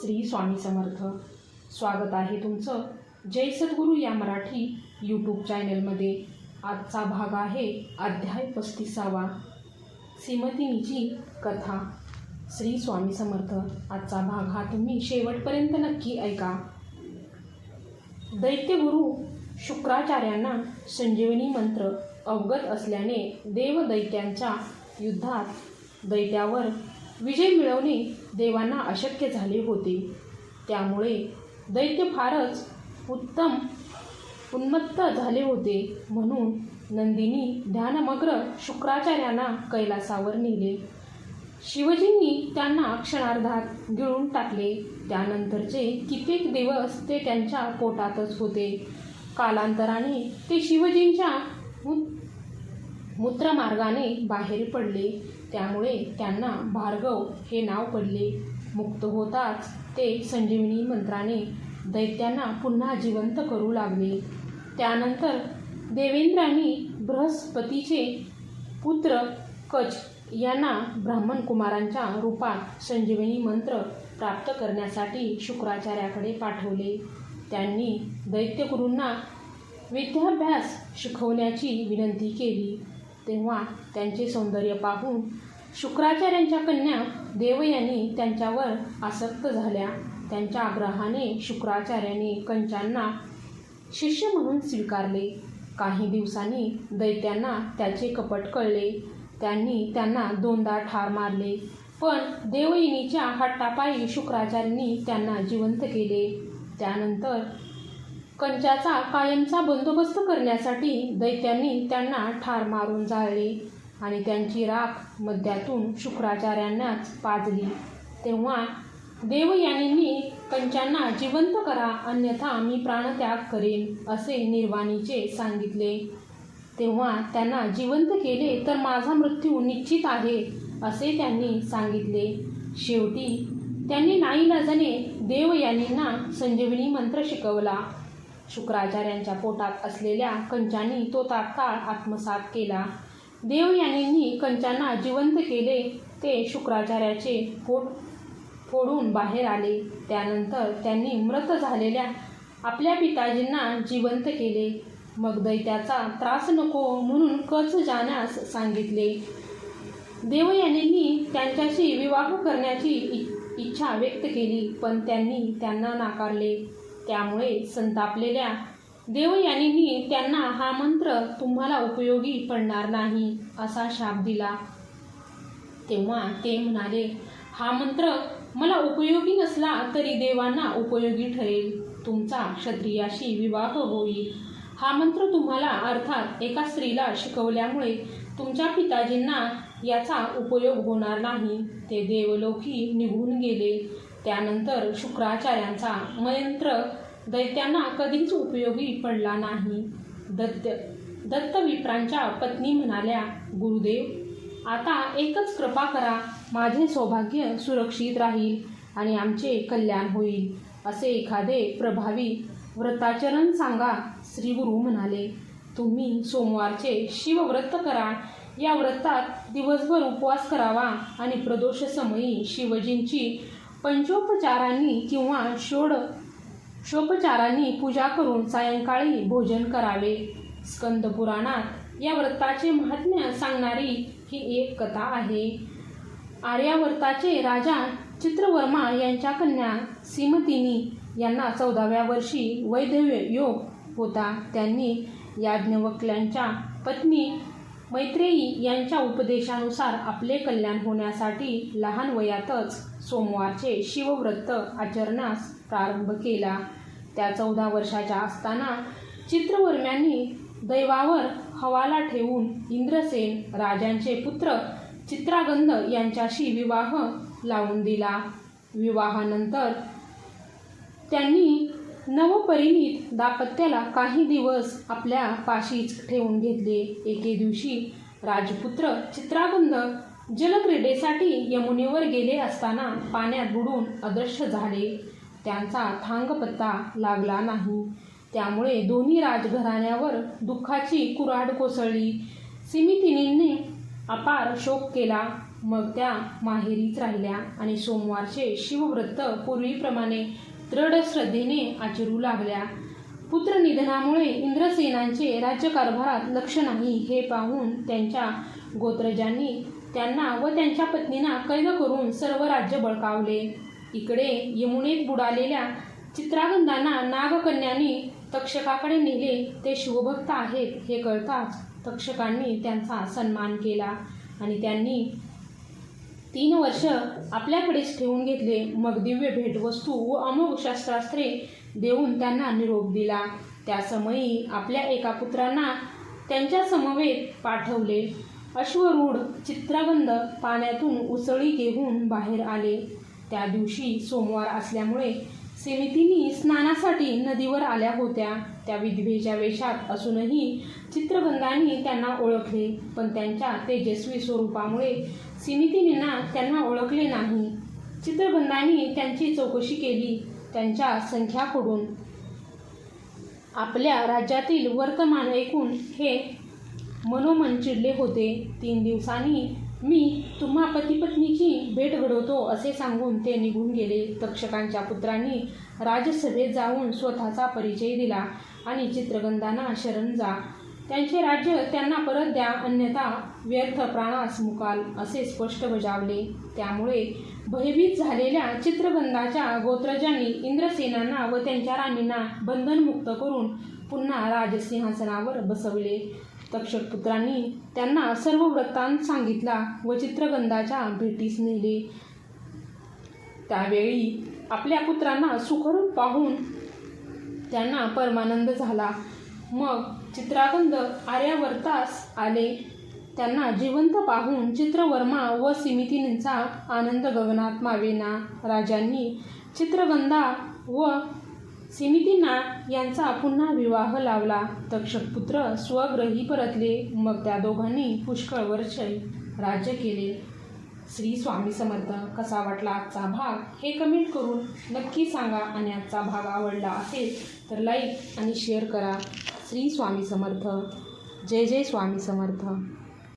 श्री स्वामी समर्थ. स्वागत आहे तुमचं जय सद्गुरू या मराठी यूट्यूब चॅनलमध्ये आजचा भाग आहे अध्याय पस्तीसावा. श्रीमतीनीची कथा. श्री स्वामी समर्थ आजचा भाग हा तुम्ही शेवटपर्यंत नक्की ऐका. दैत्यगुरु शुक्राचार्यांना संजीवनी मंत्र अवगत असल्याने देवदैत्यांच्या युद्धात दैत्यावर विजय मिळवणे देवांना अशक्य झाले होते. त्यामुळे दैत्य फारच उत्तम उन्मत्त झाले होते म्हणून नंदिनी ध्यानमग्र शुक्राचार्यांना कैलासावर नेले. शिवजींनी त्यांना क्षणार्धात गिळून टाकले. त्यानंतरचे कित्येक दिवस ते त्यांच्या पोटातच होते. कालांतराने ते शिवजींच्या मूत्रमार्गाने बाहेर पडले. त्यामुळे त्यांना भार्गव हे नाव पडले. मुक्त होताच ते संजीवनी मंत्राने दैत्यांना पुन्हा जिवंत करू लागले. त्यानंतर देवेंद्रांनी बृहस्पतीचे पुत्र कच यांना ब्राह्मण कुमारांच्या रूपात संजीवनी मंत्र प्राप्त करण्यासाठी शुक्राचार्याकडे पाठवले. त्यांनी दैत्यगुरूंना विद्याभ्यास शिकवण्याची विनंती केली. तेव्हा त्यांचे सौंदर्य पाहून शुक्राचार्यांच्या कन्या देवयानी त्यांच्यावर आसक्त झाल्या. त्यांच्या आग्रहाने शुक्राचार्यांनी कंचांना शिष्य म्हणून स्वीकारले. काही दिवसांनी दैत्यांना त्याचे कपट कळले. त्यांनी त्यांना दोनदा ठार मारले. पण देवयिनीच्या हट्टापायी शुक्राचार्यांनी त्यांना जिवंत केले. त्यानंतर कंचाचा कायमचा बंदोबस्त करण्यासाठी दैत्यांनी त्यांना ठार मारून जाळले आणि त्यांची राख मध्यातून शुक्राचार्यांनाच पाजली. तेव्हा देवयानींनी कंचांना जिवंत करा अन्यथा मी प्राणत्याग करेन असे निर्वाणीचे सांगितले. तेव्हा त्यांना जिवंत केले तर माझा मृत्यू निश्चित आहे असे त्यांनी सांगितले. शेवटी त्यांनी नाईलाजाने देवयानींना संजीवनी मंत्र शिकवला. शुक्राचार्यांच्या पोटात असलेल्या कंचांनी तो तात्काळ आत्मसात केला. देवयानींनी कंचांना जिवंत केले ते शुक्राचार्याचे पोट फोडून बाहेर आले. त्यानंतर त्यांनी मृत झालेल्या आपल्या पिताजींना जिवंत केले. मग दैत्याचा त्रास नको म्हणून कच जाण्यास सांगितले. देवयानींनी त्यांच्याशी विवाह करण्याची इ- इच्छा व्यक्त केली पण त्यांनी त्यांना नाकारले. त्यामुळे संतापलेल्या देवयानींनी त्यांना हा मंत्र तुम्हाला उपयोगी पडणार नाही असा शाप दिला. तेव्हा ते म्हणाले हा मंत्र मला उपयोगी नसला तरी देवांना उपयोगी ठरेल. तुमचा क्षत्रियाशी विवाह होईल. हा मंत्र तुम्हाला अर्थात एका स्त्रीला शिकवल्यामुळे तुमच्या पिताजींना याचा उपयोग होणार नाही. ते देवलोकी निघून गेले. त्यानंतर शुक्राचार्यांचा मयंत्र दैत्यांना कधीच उपयोगी पडला नाही. दत्त दत्तविप्रांच्या पत्नी म्हणाल्या गुरुदेव आता एकच कृपा करा माझे सौभाग्य सुरक्षित राहील आणि आमचे कल्याण होईल असे एखादे प्रभावी व्रताचरण सांगा श्री गुरु म्हणाले. तुम्ही सोमवारचे शिवव्रत करा या व्रतात दिवसभर उपवास करावा आणि प्रदोष समयी शिवजींची पंचोपचारांनी किंवा षोड शोपचारांनी पूजा करून सायंकाळी भोजन करावे. स्कंद पुराणात या व्रताचे महात्म्य सांगणारी ही एक कथा आहे. आर्यावर्ताचे राजा चित्रवर्मा यांच्या कन्या सीमतिनी यांना चौदाव्या वर्षी वैधव्य योग होता. त्यांनी याज्ञवक्ल्यांच्या पत्नी मैत्रेयी यांच्या उपदेशानुसार आपले कल्याण होण्यासाठी लहान वयातच सोमवारचे शिवव्रत आचरणास प्रारंभ केला. त्या चौदा वर्षाच्या असताना चित्रवर्म्यांनी दैवावर हवाला ठेवून इंद्रसेन राजांचे पुत्र चित्रागंध यांच्याशी विवाह लावून दिला. विवाहानंतर त्यांनी नवपरिणीत दाम्पत्याला काही दिवस आपल्या पाशीच ठेवून घेतले. एके दिवशी राजपुत्र चित्रागंध जलक्रीडेसाठी यमुनेवर गेले असताना पाण्यात बुडून अदृश्य झाले. त्यांचा थांगपत्ता लागला नाही. त्यामुळे दोन्ही राजघराण्यावर दुःखाची कुऱ्हाड कोसळली. सिमितिनींनी अपार शोक केला. मग त्या माहेरीच राहिल्या आणि सोमवारचे शिवव्रत पूर्वीप्रमाणे दृढ श्रद्धेने आचरू लागल्या. पुत्र निधनामुळे इंद्रसेनांचे राज्यकारभारात लक्ष नाही हे पाहून त्यांच्या गोत्रजांनी त्यांना व त्यांच्या पत्नींना कैद करून सर्व राज्य बळकावले. इकडे यमुनेत बुडालेल्या चित्रागंधांना नागकन्यांनी तक्षकाकडे नेले. ते शिवभक्त आहेत हे कळताच तक्षकांनी त्यांचा सन्मान केला आणि त्यांनी तीन वर्ष आपल्याकडेच ठेवून घेतले मग दिव्य भेटवस्तू व अमोघ शस्त्रास्त्रे देऊन त्यांना निरोप दिला. त्या समयी आपल्या एका पुत्रांना त्यांच्या समवेत पाठवले. अश्वरूढ चित्रागंध पाण्यातून उसळी घेऊन बाहेर आले. त्या दिवशी सोमवार असल्यामुळे सेमितीनी स्नानासाठी नदीवर आल्या होत्या. त्या विधवेच्या वेशात असूनही चित्रगंधांनी त्यांना ओळखले पण त्यांच्या तेजस्वी स्वरूपामुळे सिमितीनींना त्यांना ओळखले नाही. चित्रगंधांनी त्यांची चौकशी केली त्यांच्या संख्याकडून. आपल्या राज्यातील वर्तमान ऐकून हे मनोमन चिडले होते. तीन दिवसांनी मी तुम्हा पतीपत्नीची भेट घडवतो असे सांगून ते निघून गेले. तक्षकांच्या पुत्रांनी राजसभेत जाऊन स्वतःचा परिचय दिला आणि चित्रगंधांना शरण जा. त्यांचे राज्य त्यांना परत द्या अन्यथा व्यर्थ प्राणास मुकाल असे स्पष्ट बजावले. त्यामुळे भयभीत झालेल्या चित्रगंधाच्या गोत्रजांनी इंद्रसेनांना व त्यांच्या राणींना बंधनमुक्त करून पुन्हा राजसिंहासनावर बसवले. तक्षकपुत्रांनी त्यांना सर्व वृत्तांत सांगितला व चित्रगंधाच्या भेटीस नेले. त्यावेळी आपल्या पुत्रांना सुखरूप पाहून त्यांना परमानंद झाला. मग चित्रागंध आर्यावर्तास आले. त्यांना जिवंत पाहून चित्रवर्मा व सिमितींचा आनंद गगनात मावेना. राजांनी चित्रगंधा व सिमितींना यांचा पुन्हा विवाह लावला. तक्षक पुत्र स्वग्रही परतले. मग त्या दोघांनी पुष्कळ वर्ष राज्य केले. श्री स्वामी समर्थ कसा वाटला आजचा भाग? हे कमेंट करून नक्की सांगा आणि आजचा भाग आवडला असेल तर लाईक आणि शेअर करा. श्री स्वामी समर्थ. जय जय स्वामी समर्थ.